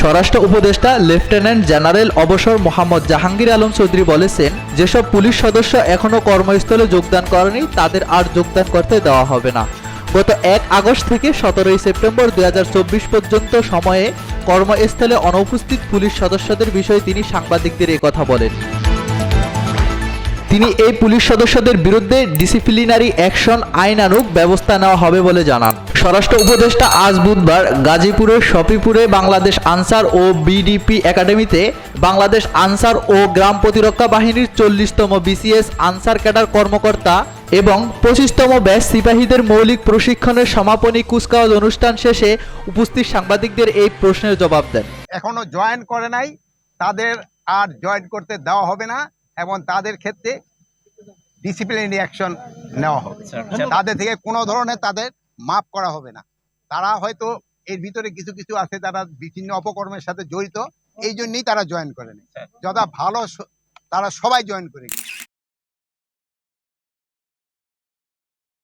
স্বরাষ্ট্র উপদেষ্টা, lieutenant general অবসর মোহাম্মদ জাহাঙ্গীর আলম চৌধুরী বলেছেন, যেসব পুলিশ সদস্য এখনও কর্মস্থলে যোগদান করেনি, তাদের আর যোগদান করতে দেওয়া হবে না। গত এক আগস্ট থেকে সতেরোই সেপ্টেম্বর দু হাজার চব্বিশ পর্যন্ত সময়ে কর্মস্থলে অনুপস্থিত পুলিশ সদস্যদের বিষয়ে তিনি সাংবাদিকদের কথা বলেন। তিনি এই পুলিশ সদস্যদের বিরুদ্ধে ডিসিপ্লিনারি অ্যাকশন আইনানুগ ব্যবস্থা নেওয়া হবে বলে জানান। স্বরাষ্ট্র উপদেষ্টা আজ বুধবার গাজীপুরের শফিপুরে বাংলাদেশ আনসার ও বিডিপি একাডেমিতে বাংলাদেশ আনসার ও গ্রাম প্রতিরক্ষা বাহিনীর চল্লিশতম বিসিএস আনসার ক্যাডার কর্মকর্তা এবং পঁচিশতম ব্যাচ সিপাহীদের মৌলিক প্রশিক্ষণের সমাপনী কুচকাওয়াজ অনুষ্ঠান শেষে উপস্থিত সাংবাদিকদের এই প্রশ্নের জবাব দেন। এখনও জয়েন করে নাই। তাদের আর জয়েন করতে দেওয়া হবে না। এবং তাদের ক্ষেত্রে ডিসিপ্লিনারি অ্যাকশন নেওয়া হবে। তাদের থেকে কোনো ধরনের তাদের মাপ করা হবে না। তারা হয়তো এর ভিতরে কিছু কিছু আছে তারা বিভিন্ন অপকর্মের সাথে জড়িত এই জন্যই তারা জয়েন করেনি। যথা ভালো তারা সবাই জয়েন করে।